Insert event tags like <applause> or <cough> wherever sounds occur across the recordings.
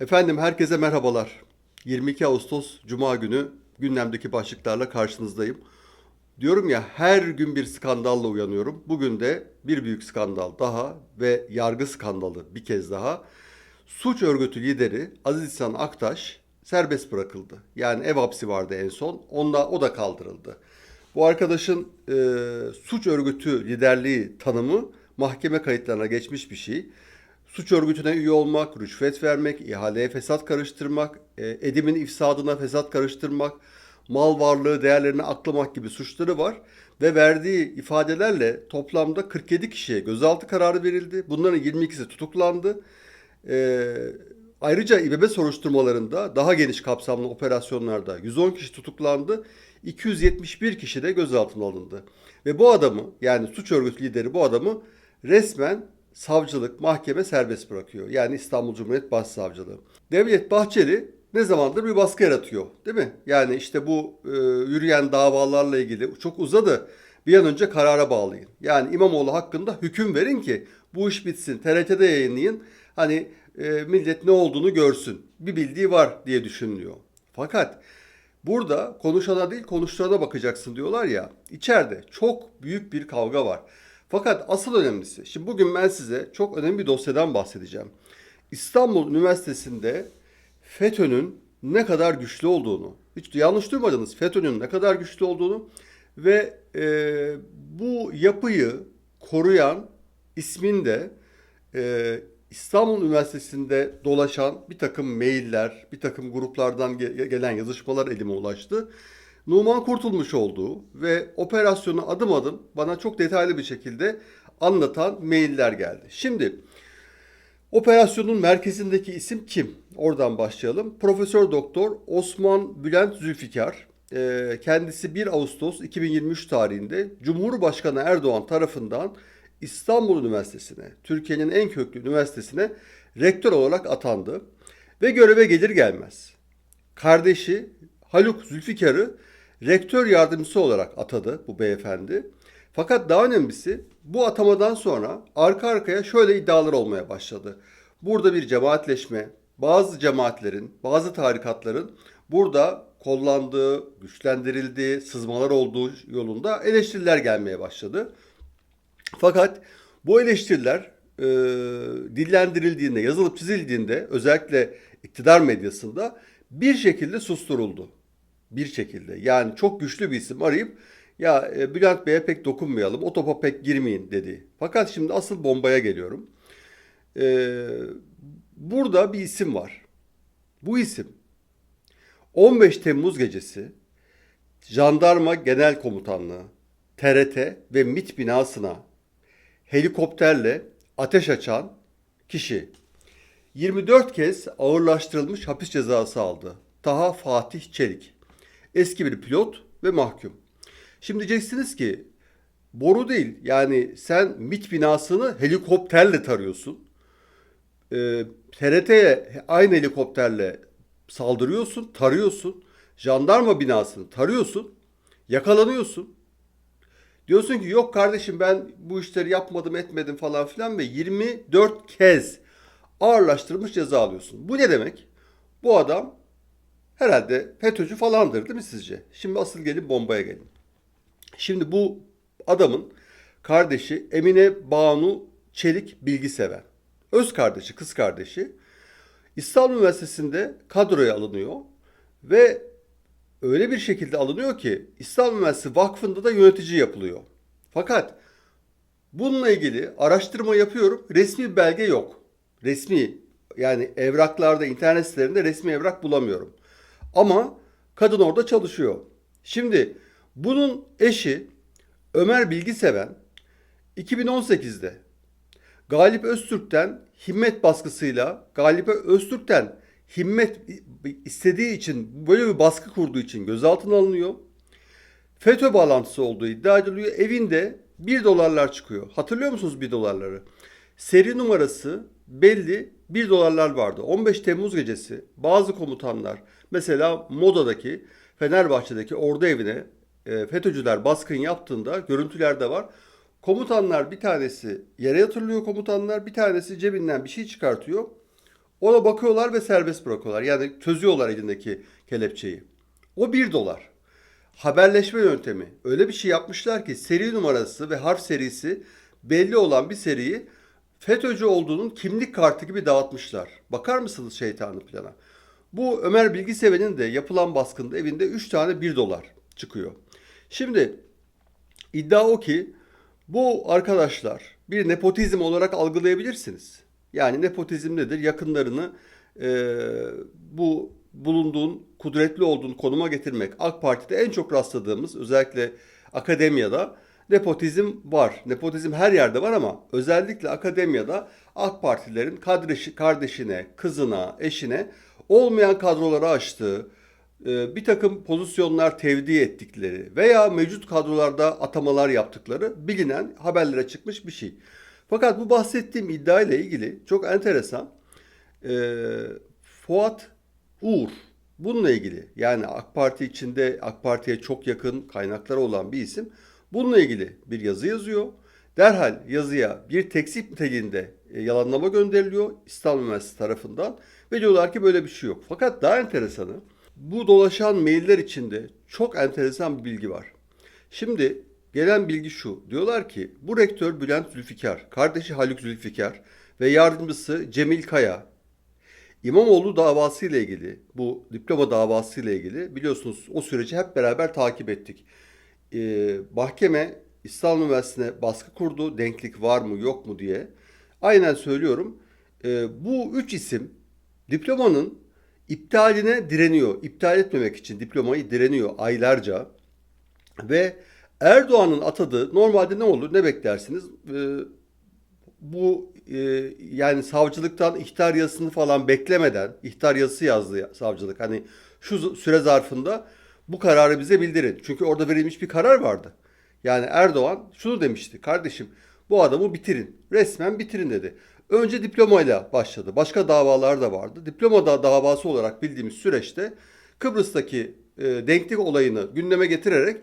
Efendim herkese merhabalar. 22 Ağustos Cuma günü gündemdeki başlıklarla karşınızdayım. Diyorum ya her gün bir skandalla uyanıyorum. Bugün de bir büyük skandal daha ve yargı skandalı bir kez daha. Suç örgütü lideri Aziz İhsan Aktaş serbest bırakıldı. Yani ev hapsi vardı en son. Onda o da kaldırıldı. Bu arkadaşın e, suç örgütü liderliği tanımı mahkeme kayıtlarına geçmiş bir şey. Suç örgütüne üye olmak, rüşvet vermek, ihaleye fesat karıştırmak, e, edimin ifsadına fesat karıştırmak, mal varlığı değerlerini aklamak gibi suçları var. Ve verdiği ifadelerle toplamda 47 kişiye gözaltı kararı verildi. Bunların 22'si tutuklandı. E, ayrıca İBB soruşturmalarında daha geniş kapsamlı operasyonlarda 110 kişi tutuklandı. 271 kişi de gözaltına alındı. Ve bu adamı yani suç örgütü lideri bu adamı resmen savcılık, mahkeme serbest bırakıyor. Yani İstanbul Cumhuriyet Başsavcılığı. Devlet Bahçeli ne zamandır bir baskı yaratıyor değil mi? Yani işte bu e, yürüyen davalarla ilgili çok uzadı. Bir an önce karara bağlayın. Yani İmamoğlu hakkında hüküm verin ki bu iş bitsin. TRT'de yayınlayın. Hani e, millet ne olduğunu görsün. Bir bildiği var diye düşünülüyor. Fakat burada konuşana değil konuşturana bakacaksın diyorlar ya. İçeride çok büyük bir kavga var. Fakat asıl önemlisi, şimdi bugün ben size çok önemli bir dosyadan bahsedeceğim. İstanbul Üniversitesi'nde FETÖ'nün ne kadar güçlü olduğunu, hiç yanlış duymadınız, FETÖ'nün ne kadar güçlü olduğunu ve e, bu yapıyı koruyan ismin de e, İstanbul Üniversitesi'nde dolaşan bir takım mailler, bir takım gruplardan ge- gelen yazışmalar elime ulaştı. Numan Kurtulmuş olduğu ve operasyonu adım adım bana çok detaylı bir şekilde anlatan mailler geldi. Şimdi operasyonun merkezindeki isim kim? Oradan başlayalım. Profesör Doktor Osman Bülent Zülfikar. Ee, Kendisi 1 Ağustos 2023 tarihinde Cumhurbaşkanı Erdoğan tarafından İstanbul Üniversitesi'ne, Türkiye'nin en köklü üniversitesine rektör olarak atandı. Ve göreve gelir gelmez kardeşi Haluk Zülfikar'ı rektör yardımcısı olarak atadı bu beyefendi. Fakat daha önemlisi bu atamadan sonra arka arkaya şöyle iddialar olmaya başladı. Burada bir cemaatleşme, bazı cemaatlerin, bazı tarikatların burada kollandığı, güçlendirildiği, sızmalar olduğu yolunda eleştiriler gelmeye başladı. Fakat bu eleştiriler e, dillendirildiğinde, yazılıp çizildiğinde özellikle iktidar medyasında bir şekilde susturuldu. Bir şekilde. Yani çok güçlü bir isim arayıp ya e, Bülent Bey'e pek dokunmayalım, o topa pek girmeyin dedi. Fakat şimdi asıl bombaya geliyorum. E, burada bir isim var. Bu isim 15 Temmuz gecesi Jandarma Genel Komutanlığı, TRT ve MİT binasına helikopterle ateş açan kişi 24 kez ağırlaştırılmış hapis cezası aldı. Taha Fatih Çelik. Eski bir pilot ve mahkum. Şimdi diyeceksiniz ki boru değil yani sen MİT binasını helikopterle tarıyorsun. Ee, TRT'ye aynı helikopterle saldırıyorsun, tarıyorsun. Jandarma binasını tarıyorsun, yakalanıyorsun. Diyorsun ki yok kardeşim ben bu işleri yapmadım etmedim falan filan ve 24 kez ağırlaştırılmış ceza alıyorsun. Bu ne demek? Bu adam herhalde FETÖ'cü falandır değil mi sizce? Şimdi asıl gelin bombaya gelin. Şimdi bu adamın kardeşi Emine Banu Çelik Bilgiseven. Öz kardeşi, kız kardeşi. İstanbul Üniversitesi'nde kadroya alınıyor ve öyle bir şekilde alınıyor ki İstanbul Üniversitesi Vakfı'nda da yönetici yapılıyor. Fakat bununla ilgili araştırma yapıyorum. Resmi belge yok. Resmi yani evraklarda, internet sitelerinde resmi evrak bulamıyorum. Ama kadın orada çalışıyor. Şimdi bunun eşi Ömer Bilgiseven 2018'de Galip Öztürk'ten himmet baskısıyla Galip Öztürk'ten himmet istediği için böyle bir baskı kurduğu için gözaltına alınıyor. FETÖ bağlantısı olduğu iddia ediliyor. Evinde 1 dolarlar çıkıyor. Hatırlıyor musunuz 1 dolarları? Seri numarası belli 1 dolarlar vardı. 15 Temmuz gecesi bazı komutanlar mesela Moda'daki Fenerbahçe'deki ordu evine e, FETÖ'cüler baskın yaptığında görüntülerde var. Komutanlar bir tanesi yere yatırılıyor komutanlar bir tanesi cebinden bir şey çıkartıyor. Ona bakıyorlar ve serbest bırakıyorlar. Yani çözüyorlar elindeki kelepçeyi. O 1 dolar. Haberleşme yöntemi. Öyle bir şey yapmışlar ki seri numarası ve harf serisi belli olan bir seriyi FETÖ'cü olduğunun kimlik kartı gibi dağıtmışlar. Bakar mısınız şeytanlı plana? Bu Ömer Bilgiseven'in de yapılan baskında evinde 3 tane 1 dolar çıkıyor. Şimdi iddia o ki bu arkadaşlar bir nepotizm olarak algılayabilirsiniz. Yani nepotizm nedir? Yakınlarını e, bu bulunduğun, kudretli olduğun konuma getirmek. AK Parti'de en çok rastladığımız özellikle akademiyada nepotizm var. Nepotizm her yerde var ama özellikle akademiyada AK Partilerin kardeşi, kardeşine, kızına, eşine olmayan kadroları açtığı, e, bir takım pozisyonlar tevdi ettikleri veya mevcut kadrolarda atamalar yaptıkları bilinen haberlere çıkmış bir şey. Fakat bu bahsettiğim iddia ile ilgili çok enteresan. E, Fuat Uğur bununla ilgili yani AK Parti içinde AK Parti'ye çok yakın kaynakları olan bir isim bununla ilgili bir yazı yazıyor. Derhal yazıya bir tekzip niteliğinde e, yalanlama gönderiliyor İstanbul Üniversitesi tarafından ve diyorlar ki böyle bir şey yok. Fakat daha enteresanı bu dolaşan mailler içinde çok enteresan bir bilgi var. Şimdi gelen bilgi şu. Diyorlar ki bu rektör Bülent Zülfikar, kardeşi Haluk Zülfikar ve yardımcısı Cemil Kaya İmamoğlu davası ile ilgili, bu diploma davası ile ilgili biliyorsunuz o süreci hep beraber takip ettik. Ee, mahkeme İstanbul Üniversitesi'ne baskı kurdu, denklik var mı yok mu diye. Aynen söylüyorum. Ee, bu üç isim diplomanın iptaline direniyor. İptal etmemek için diplomayı direniyor aylarca. Ve Erdoğan'ın atadığı normalde ne olur ne beklersiniz? Ee, bu e, yani savcılıktan ihtar yazısını falan beklemeden ihtar yazısı yazdı savcılık. Hani şu süre zarfında bu kararı bize bildirin. Çünkü orada verilmiş bir karar vardı. Yani Erdoğan şunu demişti. Kardeşim bu adamı bitirin. Resmen bitirin dedi. Önce diplomayla başladı. Başka davalar da vardı. Diploma da davası olarak bildiğimiz süreçte Kıbrıs'taki e, denklik olayını gündeme getirerek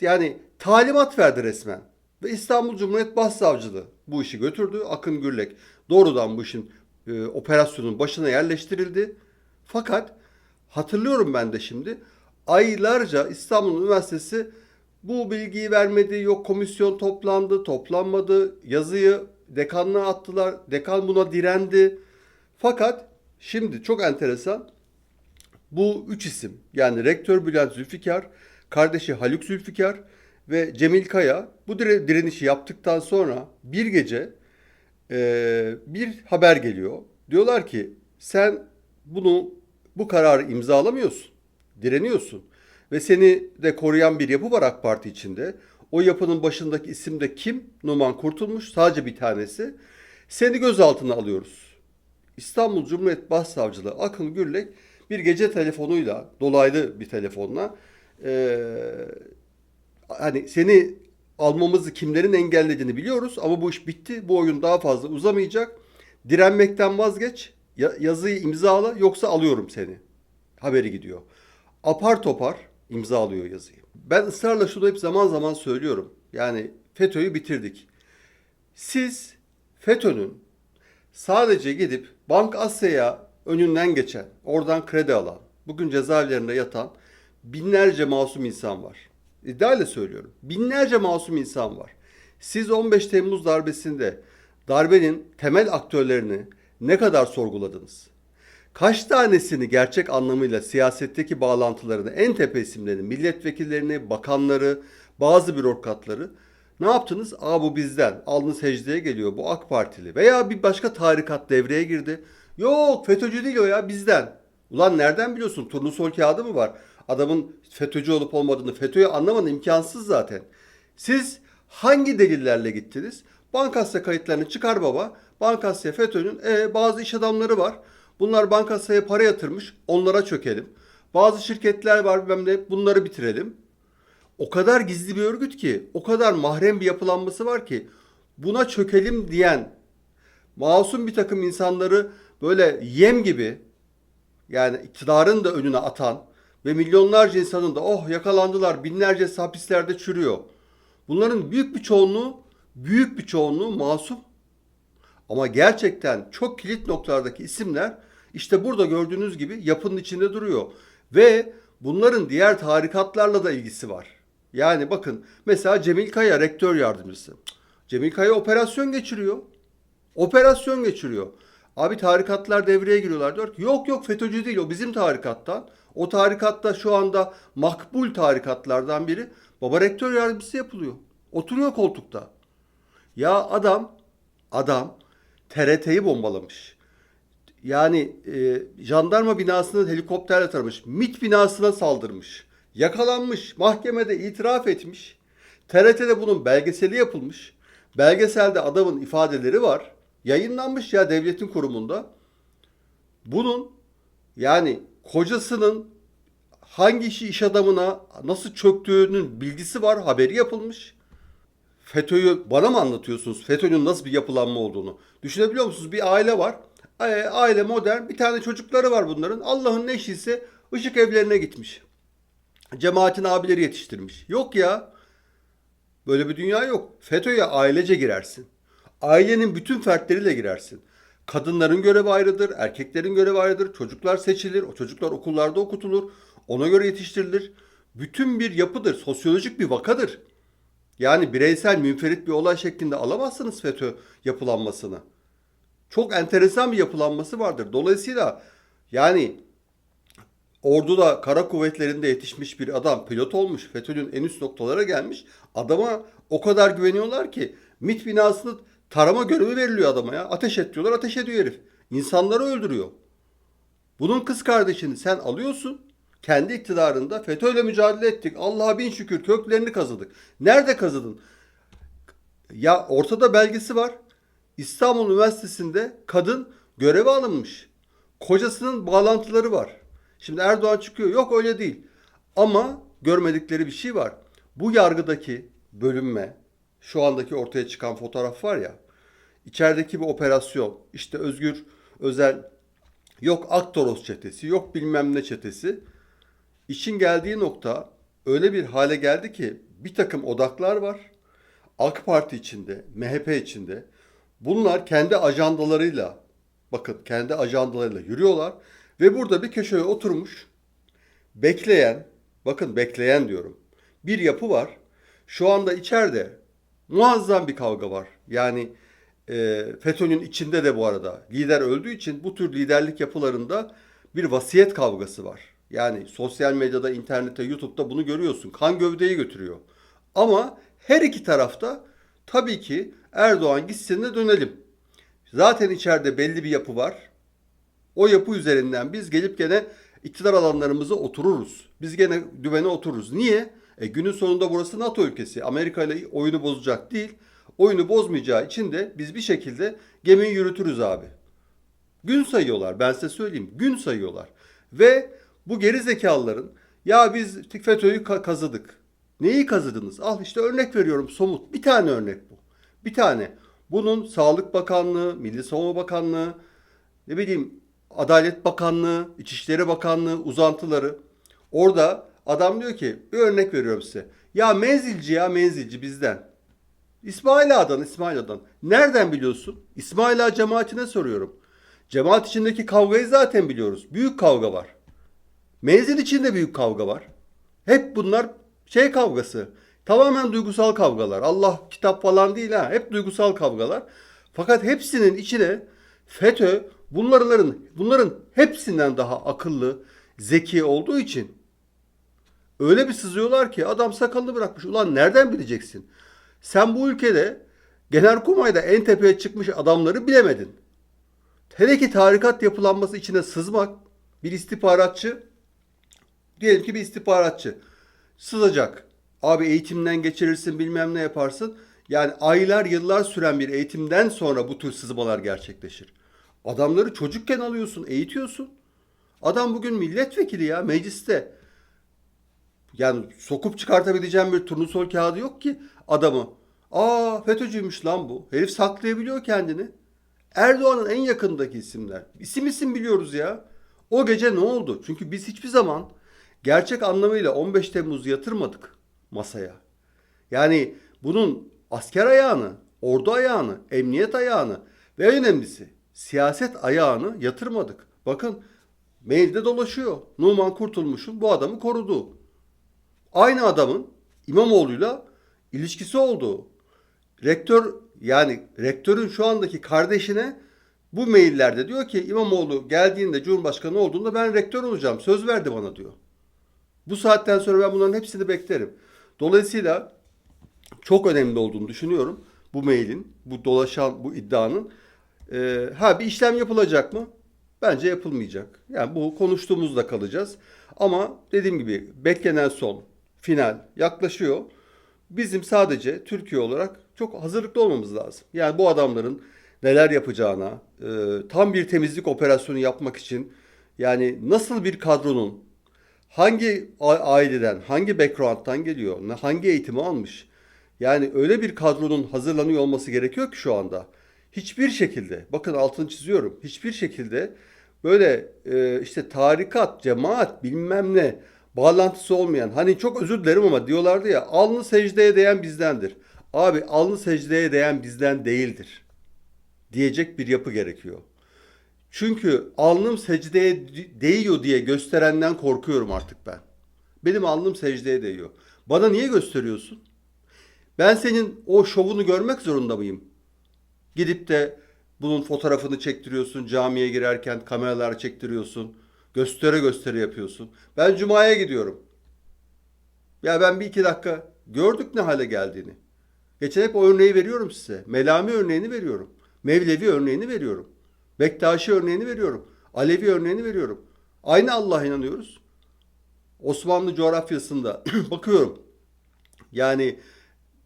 yani talimat verdi resmen. Ve İstanbul Cumhuriyet Başsavcılığı bu işi götürdü. Akın Gürlek doğrudan bu işin e, operasyonun başına yerleştirildi. Fakat hatırlıyorum ben de şimdi aylarca İstanbul Üniversitesi bu bilgiyi vermedi. Yok komisyon toplandı, toplanmadı. Yazıyı dekanlığa attılar. Dekan buna direndi. Fakat şimdi çok enteresan bu üç isim yani rektör Bülent Zülfikar, kardeşi Haluk Zülfikar ve Cemil Kaya bu dire- direnişi yaptıktan sonra bir gece e, bir haber geliyor. Diyorlar ki sen bunu bu kararı imzalamıyorsun, direniyorsun ve seni de koruyan bir yapı var AK Parti içinde. O yapının başındaki isim de kim? Numan Kurtulmuş. Sadece bir tanesi. Seni gözaltına alıyoruz. İstanbul Cumhuriyet Başsavcılığı Akın Gürlek bir gece telefonuyla, dolaylı bir telefonla eee, hani seni almamızı kimlerin engellediğini biliyoruz ama bu iş bitti. Bu oyun daha fazla uzamayacak. Direnmekten vazgeç. Ya- yazıyı imzala yoksa alıyorum seni. Haberi gidiyor. Apar topar imzalıyor yazıyı. Ben ısrarla şunu hep zaman zaman söylüyorum. Yani FETÖ'yü bitirdik. Siz FETÖ'nün sadece gidip Bank Asya'ya önünden geçen, oradan kredi alan, bugün cezaevlerinde yatan binlerce masum insan var. İddiayla söylüyorum. Binlerce masum insan var. Siz 15 Temmuz darbesinde darbenin temel aktörlerini ne kadar sorguladınız? Kaç tanesini gerçek anlamıyla siyasetteki bağlantılarını, en tepe isimlerini, milletvekillerini, bakanları, bazı bürokratları ne yaptınız? Aa bu bizden. Alnı secdeye geliyor. Bu AK Partili. Veya bir başka tarikat devreye girdi. Yok FETÖ'cü değil o ya bizden. Ulan nereden biliyorsun? Turnusol kağıdı mı var? Adamın FETÖ'cü olup olmadığını FETÖ'yü anlaman imkansız zaten. Siz hangi delillerle gittiniz? Bankasya kayıtlarını çıkar baba. Bankasya FETÖ'nün e, bazı iş adamları var. Bunlar Bankasya'ya para yatırmış. Onlara çökelim. Bazı şirketler var bilmem ne bunları bitirelim. O kadar gizli bir örgüt ki, o kadar mahrem bir yapılanması var ki buna çökelim diyen masum bir takım insanları böyle yem gibi yani iktidarın da önüne atan ve milyonlarca insanın da oh yakalandılar binlerce hapislerde çürüyor. Bunların büyük bir çoğunluğu büyük bir çoğunluğu masum. Ama gerçekten çok kilit noktalardaki isimler işte burada gördüğünüz gibi yapının içinde duruyor. Ve bunların diğer tarikatlarla da ilgisi var. Yani bakın mesela Cemil Kaya rektör yardımcısı. Cemil Kaya operasyon geçiriyor. Operasyon geçiriyor. Abi tarikatlar devreye giriyorlar diyor ki yok yok FETÖ'cü değil o bizim tarikattan. O tarikatta şu anda makbul tarikatlardan biri baba rektör yardımcısı yapılıyor. Oturuyor koltukta. Ya adam adam TRT'yi bombalamış. Yani e, jandarma binasını helikopterle taramış. MİT binasına saldırmış. Yakalanmış. Mahkemede itiraf etmiş. TRT'de bunun belgeseli yapılmış. Belgeselde adamın ifadeleri var. Yayınlanmış ya devletin kurumunda. Bunun yani kocasının hangi işi iş adamına nasıl çöktüğünün bilgisi var. Haberi yapılmış. FETÖ'yü bana mı anlatıyorsunuz? FETÖ'nün nasıl bir yapılanma olduğunu. Düşünebiliyor musunuz? Bir aile var. A- Aile modern. Bir tane çocukları var bunların. Allah'ın neşisi ışık evlerine gitmiş. Cemaatin abileri yetiştirmiş. Yok ya. Böyle bir dünya yok. FETÖ'ye ailece girersin. Ailenin bütün fertleriyle girersin. Kadınların görevi ayrıdır, erkeklerin görevi ayrıdır. Çocuklar seçilir, o çocuklar okullarda okutulur. Ona göre yetiştirilir. Bütün bir yapıdır, sosyolojik bir vakadır. Yani bireysel münferit bir olay şeklinde alamazsınız FETÖ yapılanmasını. Çok enteresan bir yapılanması vardır. Dolayısıyla yani orduda kara kuvvetlerinde yetişmiş bir adam pilot olmuş. FETÖ'nün en üst noktalara gelmiş. Adama o kadar güveniyorlar ki MİT binasını tarama görevi veriliyor adama ya. Ateş et diyorlar ateş ediyor herif. İnsanları öldürüyor. Bunun kız kardeşini sen alıyorsun. Kendi iktidarında FETÖ'yle mücadele ettik. Allah'a bin şükür köklerini kazıdık. Nerede kazıdın? Ya ortada belgesi var. İstanbul Üniversitesi'nde kadın göreve alınmış. Kocasının bağlantıları var. Şimdi Erdoğan çıkıyor. Yok öyle değil. Ama görmedikleri bir şey var. Bu yargıdaki bölünme, şu andaki ortaya çıkan fotoğraf var ya. içerideki bir operasyon. işte Özgür Özel yok Aktoros çetesi, yok bilmem ne çetesi. İşin geldiği nokta öyle bir hale geldi ki bir takım odaklar var. AK Parti içinde, MHP içinde. Bunlar kendi ajandalarıyla, bakın kendi ajandalarıyla yürüyorlar. Ve burada bir köşeye oturmuş, bekleyen, bakın bekleyen diyorum. Bir yapı var. Şu anda içeride muazzam bir kavga var. Yani e, FETÖ'nün içinde de bu arada lider öldüğü için bu tür liderlik yapılarında bir vasiyet kavgası var. Yani sosyal medyada, internette, YouTube'da bunu görüyorsun. Kan gövdeyi götürüyor. Ama her iki tarafta tabii ki Erdoğan gitsin de dönelim. Zaten içeride belli bir yapı var. O yapı üzerinden biz gelip gene iktidar alanlarımıza otururuz. Biz gene düvene otururuz. Niye? E günün sonunda burası NATO ülkesi. Amerika ile oyunu bozacak değil. Oyunu bozmayacağı için de biz bir şekilde gemiyi yürütürüz abi. Gün sayıyorlar. Ben size söyleyeyim. Gün sayıyorlar. Ve bu geri zekalıların ya biz FETÖ'yü ka- kazıdık. Neyi kazıdınız? Al işte örnek veriyorum somut. Bir tane örnek bu. Bir tane. Bunun Sağlık Bakanlığı, Milli Savunma Bakanlığı, ne bileyim Adalet Bakanlığı, İçişleri Bakanlığı uzantıları. Orada adam diyor ki bir örnek veriyorum size. Ya menzilci ya menzilci bizden. İsmail Ağa'dan, İsmail Ağa'dan. Nereden biliyorsun? İsmail Ağa cemaatine soruyorum. Cemaat içindeki kavgayı zaten biliyoruz. Büyük kavga var. Menzil içinde büyük kavga var. Hep bunlar şey kavgası. Tamamen duygusal kavgalar. Allah kitap falan değil ha. Hep duygusal kavgalar. Fakat hepsinin içine FETÖ bunların bunların hepsinden daha akıllı, zeki olduğu için öyle bir sızıyorlar ki adam sakalını bırakmış. Ulan nereden bileceksin? Sen bu ülkede Genelkurmay'da en tepeye çıkmış adamları bilemedin. Hele ki tarikat yapılanması içine sızmak bir istihbaratçı diyelim ki bir istihbaratçı sızacak. Abi eğitimden geçirirsin bilmem ne yaparsın. Yani aylar yıllar süren bir eğitimden sonra bu tür sızmalar gerçekleşir. Adamları çocukken alıyorsun, eğitiyorsun. Adam bugün milletvekili ya mecliste. Yani sokup çıkartabileceğim bir turnusol kağıdı yok ki adamı. Aa FETÖ'cüymüş lan bu. Herif saklayabiliyor kendini. Erdoğan'ın en yakındaki isimler. İsim isim biliyoruz ya. O gece ne oldu? Çünkü biz hiçbir zaman gerçek anlamıyla 15 Temmuz yatırmadık masaya. Yani bunun asker ayağını, ordu ayağını, emniyet ayağını, Ve en önemlisi siyaset ayağını yatırmadık. Bakın mailde dolaşıyor. Numan Kurtulmuş'un bu adamı koruduğu. Aynı adamın İmamoğlu'yla ilişkisi olduğu. Rektör yani rektörün şu andaki kardeşine bu maillerde diyor ki İmamoğlu geldiğinde Cumhurbaşkanı olduğunda ben rektör olacağım. Söz verdi bana diyor. Bu saatten sonra ben bunların hepsini beklerim. Dolayısıyla çok önemli olduğunu düşünüyorum. Bu mailin, bu dolaşan, bu iddianın. Ee, ha bir işlem yapılacak mı? Bence yapılmayacak. Yani bu konuştuğumuzda kalacağız. Ama dediğim gibi beklenen son, final yaklaşıyor. Bizim sadece Türkiye olarak çok hazırlıklı olmamız lazım. Yani bu adamların neler yapacağına, e, tam bir temizlik operasyonu yapmak için yani nasıl bir kadronun hangi aileden, hangi background'tan geliyor, hangi eğitimi almış. Yani öyle bir kadronun hazırlanıyor olması gerekiyor ki şu anda. Hiçbir şekilde, bakın altını çiziyorum, hiçbir şekilde böyle e, işte tarikat, cemaat bilmem ne bağlantısı olmayan, hani çok özür dilerim ama diyorlardı ya, alnı secdeye değen bizdendir. Abi alnı secdeye değen bizden değildir diyecek bir yapı gerekiyor. Çünkü alnım secdeye değiyor diye gösterenden korkuyorum artık ben. Benim alnım secdeye değiyor. Bana niye gösteriyorsun? Ben senin o şovunu görmek zorunda mıyım? Gidip de bunun fotoğrafını çektiriyorsun, camiye girerken kameralar çektiriyorsun, göstere göstere yapıyorsun. Ben Cuma'ya gidiyorum. Ya ben bir iki dakika gördük ne hale geldiğini. Geçen hep o örneği veriyorum size. Melami örneğini veriyorum. Mevlevi örneğini veriyorum. Bektaşi örneğini veriyorum. Alevi örneğini veriyorum. Aynı Allah'a inanıyoruz. Osmanlı coğrafyasında <clears throat> bakıyorum. Yani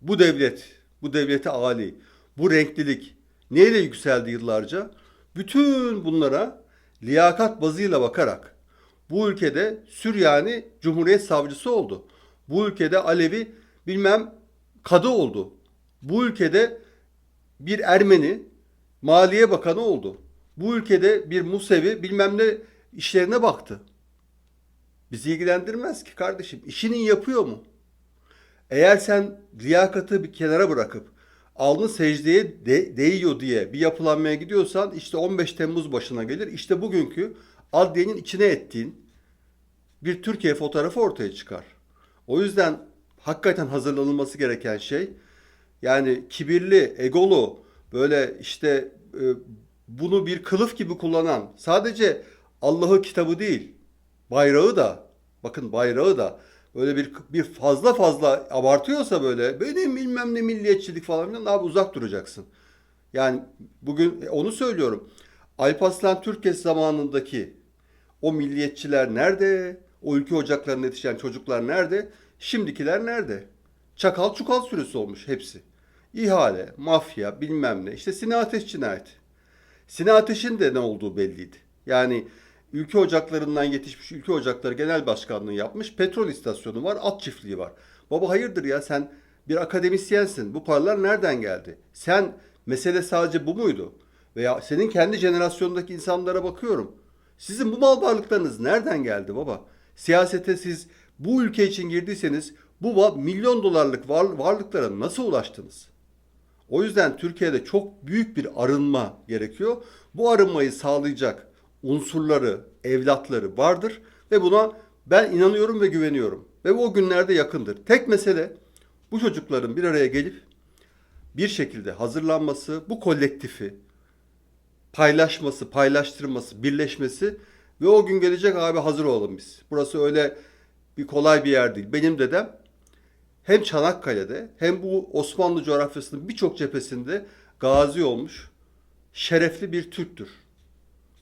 bu devlet, bu devlete âli, bu renklilik neyle yükseldi yıllarca? Bütün bunlara liyakat bazıyla bakarak bu ülkede Süryani Cumhuriyet Savcısı oldu. Bu ülkede Alevi bilmem kadı oldu. Bu ülkede bir Ermeni Maliye Bakanı oldu. Bu ülkede bir Musevi bilmem ne işlerine baktı. Bizi ilgilendirmez ki kardeşim. İşini yapıyor mu? Eğer sen liyakatı bir kenara bırakıp alnı secdeye de- değiyor diye bir yapılanmaya gidiyorsan işte 15 Temmuz başına gelir. İşte bugünkü adliyenin içine ettiğin bir Türkiye fotoğrafı ortaya çıkar. O yüzden hakikaten hazırlanılması gereken şey yani kibirli, egolu, böyle işte e, bunu bir kılıf gibi kullanan sadece Allah'ı kitabı değil, bayrağı da bakın bayrağı da böyle bir bir fazla fazla abartıyorsa böyle benim bilmem ne milliyetçilik falan filan abi uzak duracaksın. Yani bugün e, onu söylüyorum. Alparslan Türkes zamanındaki o milliyetçiler nerede? O ülke ocaklarına yetişen çocuklar nerede? Şimdikiler nerede? Çakal çukal sürüsü olmuş hepsi. İhale, mafya, bilmem ne. İşte Sinan Ateş cinayeti. Sinan Ateş'in de ne olduğu belliydi. Yani ülke ocaklarından yetişmiş ülke ocakları genel başkanlığı yapmış. Petrol istasyonu var, at çiftliği var. Baba hayırdır ya sen bir akademisyensin. Bu paralar nereden geldi? Sen mesele sadece bu muydu? Veya senin kendi jenerasyonundaki insanlara bakıyorum. Sizin bu mal varlıklarınız nereden geldi baba? Siyasete siz bu ülke için girdiyseniz bu milyon dolarlık var- varlıklara nasıl ulaştınız? O yüzden Türkiye'de çok büyük bir arınma gerekiyor. Bu arınmayı sağlayacak unsurları, evlatları vardır ve buna ben inanıyorum ve güveniyorum. Ve bu o günlerde yakındır. Tek mesele bu çocukların bir araya gelip bir şekilde hazırlanması, bu kolektifi paylaşması, paylaştırması, birleşmesi ve o gün gelecek abi hazır olalım biz. Burası öyle bir kolay bir yer değil. Benim dedem hem Çanakkale'de hem bu Osmanlı coğrafyasının birçok cephesinde gazi olmuş şerefli bir Türktür.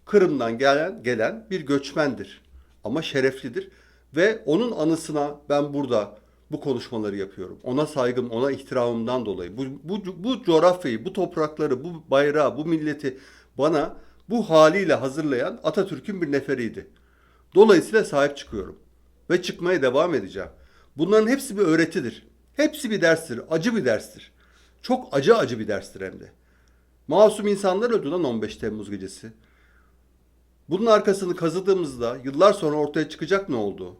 Kırım'dan gelen gelen bir göçmendir. Ama şereflidir ve onun anısına ben burada bu konuşmaları yapıyorum. Ona saygım, ona ihtiramımdan dolayı. Bu, bu, bu coğrafyayı, bu toprakları, bu bayrağı, bu milleti bana bu haliyle hazırlayan Atatürk'ün bir neferiydi. Dolayısıyla sahip çıkıyorum ve çıkmaya devam edeceğim. Bunların hepsi bir öğretidir. Hepsi bir derstir, acı bir derstir. Çok acı acı bir derstir hem de. Masum insanlar öldü lan 15 Temmuz gecesi. Bunun arkasını kazıdığımızda yıllar sonra ortaya çıkacak ne oldu?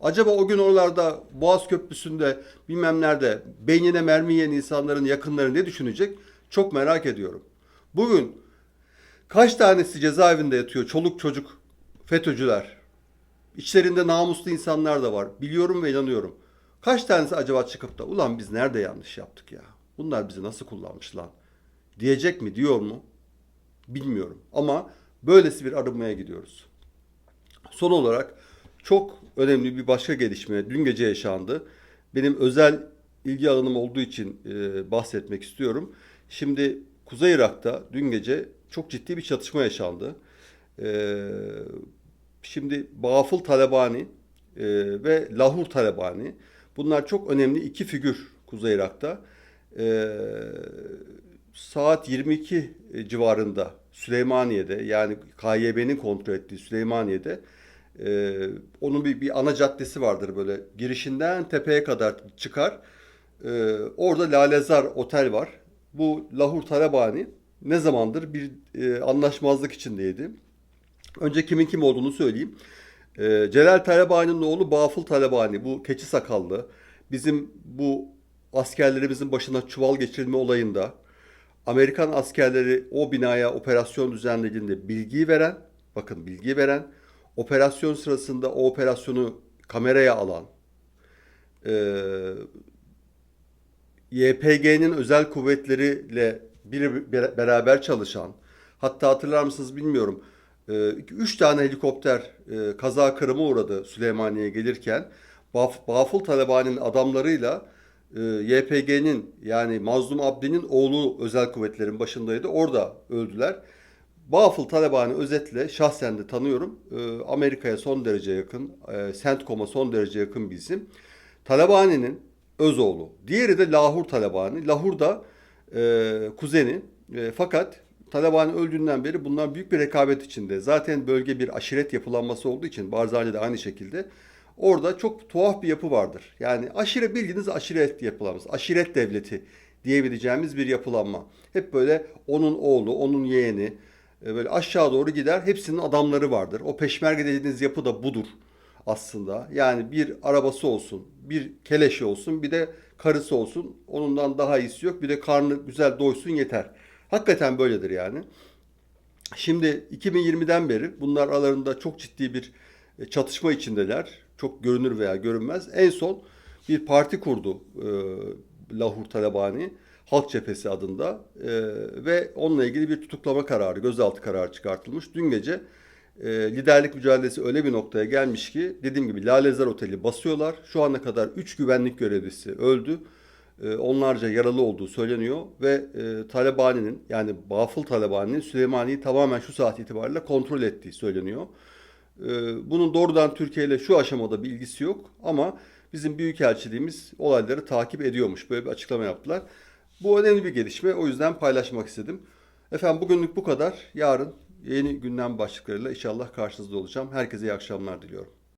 Acaba o gün oralarda Boğaz Köprüsü'nde bilmem nerede beynine mermi yiyen insanların yakınları ne düşünecek? Çok merak ediyorum. Bugün kaç tanesi cezaevinde yatıyor? Çoluk çocuk, FETÖ'cüler. İçlerinde namuslu insanlar da var. Biliyorum ve inanıyorum. Kaç tanesi acaba çıkıp da ulan biz nerede yanlış yaptık ya? Bunlar bizi nasıl kullanmış lan? Diyecek mi diyor mu? Bilmiyorum. Ama böylesi bir arınmaya gidiyoruz. Son olarak çok önemli bir başka gelişme dün gece yaşandı. Benim özel ilgi alanım olduğu için e, bahsetmek istiyorum. Şimdi Kuzey Irak'ta dün gece çok ciddi bir çatışma yaşandı. E, şimdi Bafıl Talabani e, ve Lahur Talabani bunlar çok önemli iki figür Kuzey Irak'ta. E, saat 22 civarında Süleymaniye'de yani KYB'nin kontrol ettiği Süleymaniye'de e, onun bir, bir ana caddesi vardır böyle girişinden tepeye kadar çıkar. E, orada Lalezar Otel var. Bu Lahur Talabani ne zamandır bir e, anlaşmazlık içindeydi. Önce kimin kim olduğunu söyleyeyim. E, Celal Talabani'nin oğlu Bafıl Talabani bu keçi sakallı. Bizim bu askerlerimizin başına çuval geçirilme olayında Amerikan askerleri o binaya operasyon düzenlediğinde bilgiyi veren, bakın bilgiyi veren, operasyon sırasında o operasyonu kameraya alan, e, YPG'nin özel kuvvetleriyle bir, bir- beraber çalışan, hatta hatırlar mısınız bilmiyorum, e, iki- üç tane helikopter e, kaza kırıma uğradı Süleymaniye'ye gelirken. Baf, Bafıl Talabani'nin adamlarıyla e, YPG'nin yani Mazlum Abdi'nin oğlu özel kuvvetlerin başındaydı. Orada öldüler. Bafıl Talabani özetle şahsen de tanıyorum. E, Amerika'ya son derece yakın, CENTCOM'a son derece yakın bir isim. Talabani'nin öz oğlu. Diğeri de Lahur Talabani. Lahur da e, kuzeni. E, fakat Talabani öldüğünden beri bunlar büyük bir rekabet içinde. Zaten bölge bir aşiret yapılanması olduğu için Barzani de aynı şekilde. Orada çok tuhaf bir yapı vardır. Yani aşiret bildiğiniz aşiret yapılanması, aşiret devleti diyebileceğimiz bir yapılanma. Hep böyle onun oğlu, onun yeğeni e, böyle aşağı doğru gider. Hepsinin adamları vardır. O peşmerge dediğiniz yapı da budur aslında. Yani bir arabası olsun, bir keleşi olsun, bir de karısı olsun. Onundan daha iyisi yok. Bir de karnı güzel doysun yeter. Hakikaten böyledir yani. Şimdi 2020'den beri bunlar aralarında çok ciddi bir e, çatışma içindeler. Çok görünür veya görünmez. En son bir parti kurdu e, Lahur Talabani. Halk Cephesi adında E, ve onunla ilgili bir tutuklama kararı, gözaltı kararı çıkartılmış. Dün gece e, liderlik mücadelesi öyle bir noktaya gelmiş ki dediğim gibi Lalezar Oteli basıyorlar. Şu ana kadar 3 güvenlik görevlisi öldü. E, onlarca yaralı olduğu söyleniyor ve e, Talabani'nin yani Bafıl Talabani'nin Süleymaniye'yi tamamen şu saat itibariyle kontrol ettiği söyleniyor. E, bunun doğrudan Türkiye ile şu aşamada bir ilgisi yok ama bizim büyükelçiliğimiz olayları takip ediyormuş. Böyle bir açıklama yaptılar. Bu önemli bir gelişme. O yüzden paylaşmak istedim. Efendim bugünlük bu kadar. Yarın yeni gündem başlıklarıyla inşallah karşınızda olacağım. Herkese iyi akşamlar diliyorum.